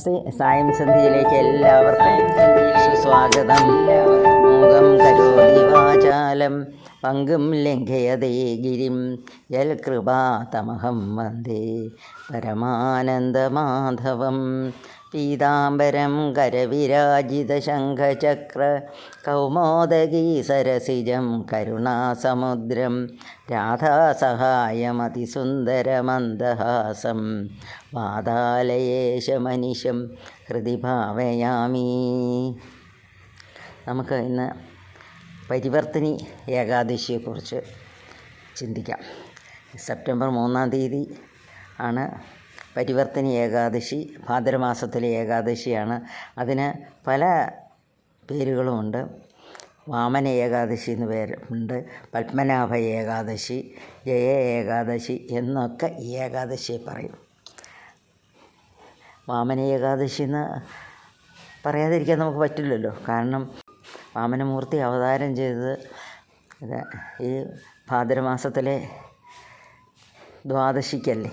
നമസ്തേ സായം സന്ധ്യയിലേക്ക് എല്ലാവർക്കും സുസ്വാഗതം. മുഖം കരോതി വാചാലം പങ്കും ലംഘയതേ ഗിരിം. യൽകൃപാതമഹം വന്ദേ പരമാനന്ദമാധവം. പീതാംബരം കരവിരാജിതശംഖചക്ര കൗമോദകീ സരസിജം കരുണാസമുദ്രം രാധാസഹായമതിസുന്ദരമന്ദഹാസം വാതാലയേശമനിശം ഹൃദി ഭാവയാമി. നമുക്ക് ഇന്ന് പരിവർത്തിനി ഏകാദശിയെക്കുറിച്ച് ചിന്തിക്കാം. സെപ്റ്റംബർ മൂന്നാം തീയതി ആണ് പരിവർത്തിനി ഏകാദശി. ഭാദ്രമാസത്തിലെ ഏകാദശിയാണ്. അതിന് പല പേരുകളുമുണ്ട്. വാമന ഏകാദശി എന്ന് പേരുണ്ട് പത്മനാഭ ഏകാദശി ജയ ഏകാദശി എന്നൊക്കെ ഈ ഏകാദശിയെ പറയും. വാമന ഏകാദശി എന്ന് പറയാതിരിക്കാൻ നമുക്ക് പറ്റില്ലല്ലോ. കാരണം വാമനമൂർത്തി അവതാരം ചെയ്തത് ഇത് ഈ ഭാദ്രമാസത്തിലെ ദ്വാദശിക്കല്ലേ.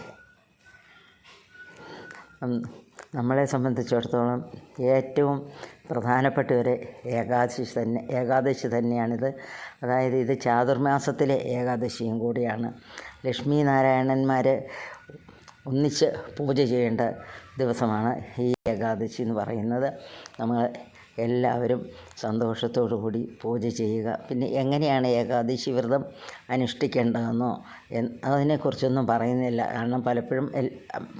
നമ്മളെ സംബന്ധിച്ചിടത്തോളം ഏറ്റവും പ്രധാനപ്പെട്ട ഒരു ഏകാദശി തന്നെ ഏകാദശി തന്നെയാണിത്. അതായത് ഇത് ചാതുർമാസത്തിലെ ഏകാദശിയും കൂടിയാണ്. ലക്ഷ്മി നാരായണന്മാർ ഒന്നിച്ച് പൂജ ചെയ്യേണ്ട ദിവസമാണ് ഈ ഏകാദശി എന്ന് പറയുന്നത്. നമ്മൾ എല്ലാവരും സന്തോഷത്തോടു കൂടി പൂജ ചെയ്യുക. പിന്നെ എങ്ങനെയാണ് ഏകാദശി വ്രതം അനുഷ്ഠിക്കേണ്ടതെന്നോ അതിനെക്കുറിച്ചൊന്നും പറയുന്നില്ല. കാരണം പലപ്പോഴും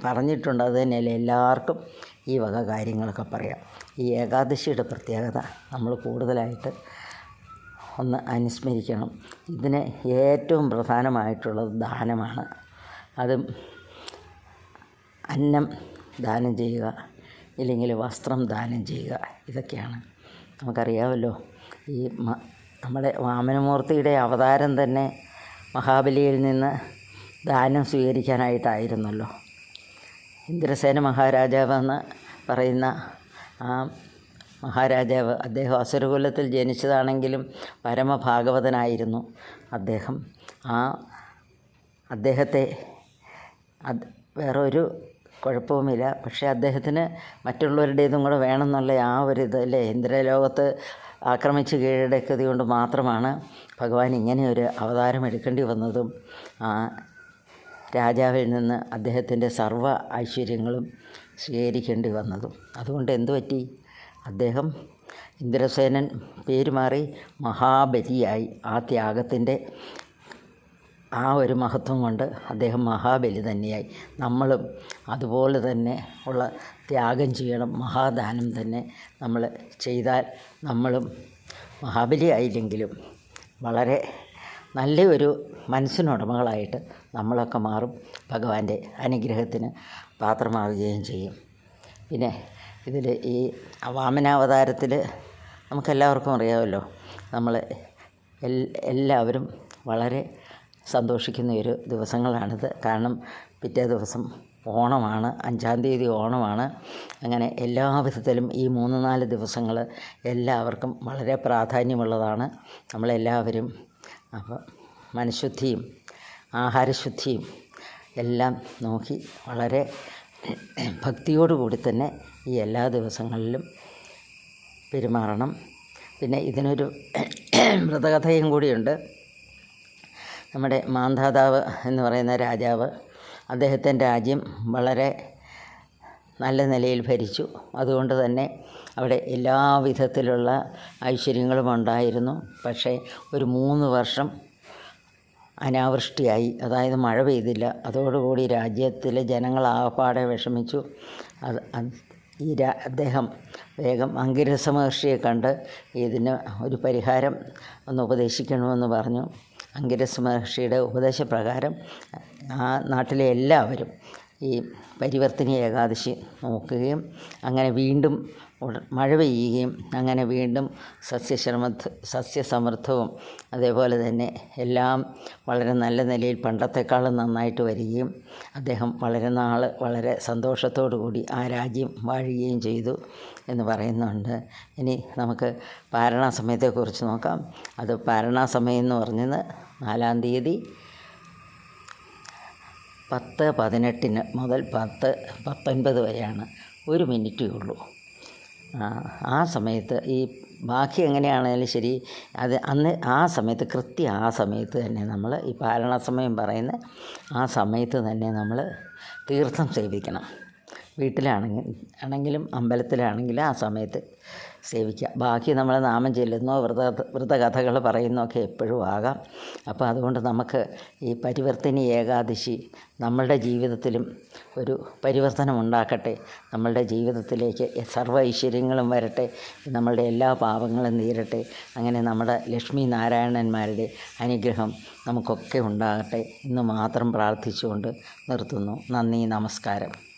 പറഞ്ഞിട്ടുണ്ട്. അത് തന്നെയല്ലേ എല്ലാവർക്കും ഈ വക കാര്യങ്ങളൊക്കെ പറയാം. ഈ ഏകാദശിയുടെ പ്രത്യേകത നമ്മൾ കൂടുതലായിട്ട് ഒന്ന് അനുസ്മരിക്കണം. ഇതിന് ഏറ്റവും പ്രധാനമായിട്ടുള്ളത് ദാനമാണ്. അതും അന്നം ദാനം ചെയ്യുക. ഇല്ലെങ്കിൽ വസ്ത്രം ദാനം ചെയ്യുക. ഇതൊക്കെയാണ്. നമുക്കറിയാമല്ലോ ഈ നമ്മുടെ വാമനമൂർത്തിയുടെ അവതാരം തന്നെ മഹാബലിയിൽ നിന്ന് ദാനം സ്വീകരിക്കാനായിട്ടായിരുന്നല്ലോ. ഇന്ദ്രസേന മഹാരാജാവെന്ന് പറയുന്ന ആ മഹാരാജാവ് അദ്ദേഹം അസുരകുലത്തിൽ ജനിച്ചതാണെങ്കിലും പരമഭാഗവതനായിരുന്നു. അദ്ദേഹം ആ അദ്ദേഹത്തെ അത് വേറെ ഒരു കുഴപ്പവുമില്ല. പക്ഷേ അദ്ദേഹത്തിന് മറ്റുള്ളവരുടേതും കൂടെ വേണമെന്നുള്ള ആ ഒരു ഇത് അല്ലേ? ഇന്ദ്രലോകത്ത് ആക്രമിച്ച് കീഴടക്കിയത് കൊണ്ട് മാത്രമാണ് ഭഗവാൻ ഇങ്ങനെ ഒരു അവതാരം എടുക്കേണ്ടി വന്നതും ആ രാജാവിൽ നിന്ന് അദ്ദേഹത്തിന്റെ സർവ ഐശ്വര്യങ്ങളും സ്വീകരിക്കേണ്ടി വന്നതും. അതുകൊണ്ട് എന്തു പറ്റി? അദ്ദേഹം ഇന്ദ്രസേനൻ പേര് മാറി മഹാബലിയായി ആ ത്യാഗത്തിന്റെ ആ ഒരു മഹത്വം കൊണ്ട് അദ്ദേഹം മഹാബലി തന്നെയായി. നമ്മളും അതുപോലെ തന്നെ ഉള്ള ത്യാഗം ചെയ്യണം മഹാദാനം തന്നെ നമ്മൾ ചെയ്താൽ നമ്മളും മഹാബലി ആയില്ലെങ്കിലും വളരെ നല്ല ഒരു മനസ്സിനുടമകളായിട്ട് നമ്മളൊക്കെ മാറും. ഭഗവാന്റെ അനുഗ്രഹത്തിന് പാത്രമാവുകയും ചെയ്യും. പിന്നെ ഇതിൽ ഈ വാമനാവതാരത്തിൽ നമുക്കെല്ലാവർക്കും അറിയാമല്ലോ നമ്മൾ എല്ലാവരും വളരെ സന്തോഷിക്കുന്ന ഒരു ദിവസങ്ങളാണിത്. കാരണം പിറ്റേ ദിവസം ഓണമാണ് അഞ്ചാം തീയതി ഓണമാണ്. അങ്ങനെ എല്ലാ വിധത്തിലും ഈ മൂന്ന് നാല് ദിവസങ്ങൾ എല്ലാവർക്കും വളരെ പ്രാധാന്യമുള്ളതാണ്. നമ്മളെല്ലാവരും അപ്പോൾ മനഃശുദ്ധിയും ആഹാരശുദ്ധിയും എല്ലാം നോക്കി വളരെ ഭക്തിയോടുകൂടി തന്നെ ഈ എല്ലാ ദിവസങ്ങളിലും പെരുമാറണം. പിന്നെ ഇതിനൊരു വ്രതകഥയും കൂടിയുണ്ട്. നമ്മുടെ മാന്ധാതാവ് എന്ന് പറയുന്ന രാജാവ് അദ്ദേഹത്തിന്റെ രാജ്യം വളരെ നല്ല നിലയിൽ ഭരിച്ചു. അതുകൊണ്ട് തന്നെ അവിടെ എല്ലാ വിധത്തിലുള്ള ഐശ്വര്യങ്ങളും ഉണ്ടായിരുന്നു. പക്ഷേ ഒരു മൂന്ന് വർഷം അനാവൃഷ്ടിയായി. അതായത് മഴ പെയ്തില്ല. അതോടുകൂടി രാജ്യത്തിലെ ജനങ്ങൾ ആകപ്പാടെ വിഷമിച്ചു. അത് ഈ രാ അദ്ദേഹം വേഗം അങ്കിരസ മഹർഷിയെ കണ്ട് ഇതിന് ഒരു പരിഹാരം ഒന്ന് ഉപദേശിക്കണമെന്ന് പറഞ്ഞു. അങ്കിരസ മഹർഷിയുടെ ഉപദേശപ്രകാരം ആ നാട്ടിലെ എല്ലാവരും ഈ പരിവർത്തിനി ഏകാദശി നോക്കുകയും അങ്ങനെ വീണ്ടും മഴ പെയ്യുകയും അങ്ങനെ വീണ്ടും സസ്യശ്രമത്ത് സസ്യസമൃദ്ധവും അതേപോലെ തന്നെ എല്ലാം വളരെ നല്ല നിലയിൽ പണ്ടത്തെക്കാളും നന്നായിട്ട് വരികയും അദ്ദേഹം വളരെ നാൾ വളരെ സന്തോഷത്തോടു കൂടി ആ രാജ്യം വാഴുകയും ചെയ്തു എന്ന് പറയുന്നുണ്ട്. ഇനി നമുക്ക് പാരണാസമയത്തെക്കുറിച്ച് നോക്കാം. അത് പാരണാസമയം എന്ന് പറഞ്ഞത് നാലാം തീയതി പത്ത് പതിനെട്ടിന് മുതൽ പത്ത് പത്തൊൻപത് വരെയാണ്. ഒരു മിനിറ്റേ ഉള്ളൂ. ആ, സമയത്ത് ഈ ബാക്കി എങ്ങനെയാണേലും ശരി അത് അന്ന് ആ സമയത്ത് കൃത്യം ആ സമയത്ത് തന്നെ നമ്മൾ ഈ പാലണ സമയം പറയുന്ന ആ സമയത്ത് തന്നെ നമ്മൾ തീർത്ഥം സേവിക്കണം. വീട്ടിലാണെങ്കിൽ ആണെങ്കിലും അമ്പലത്തിലാണെങ്കിലും ആ സമയത്ത് സേവിക്കുക. ബാക്കി നമ്മൾ നാമം ചെല്ലുന്നോ വ്രത വ്രതകഥകൾ പറയുന്നോ ഒക്കെ എപ്പോഴും ആകാം. അപ്പോൾ അതുകൊണ്ട് നമുക്ക് ഈ പരിവർത്തനി ഏകാദശി നമ്മളുടെ ജീവിതത്തിലും ഒരു പരിവർത്തനം ഉണ്ടാക്കട്ടെ നമ്മളുടെ ജീവിതത്തിലേക്ക് സർവ ഐശ്വര്യങ്ങളും വരട്ടെ. നമ്മളുടെ എല്ലാ പാപങ്ങളും തീരട്ടെ അങ്ങനെ നമ്മുടെ ലക്ഷ്മി നാരായണന്മാരുടെ അനുഗ്രഹം നമുക്കൊക്കെ ഉണ്ടാകട്ടെ എന്ന് മാത്രം പ്രാർത്ഥിച്ചുകൊണ്ട് നിർത്തുന്നു. നന്ദി നമസ്കാരം.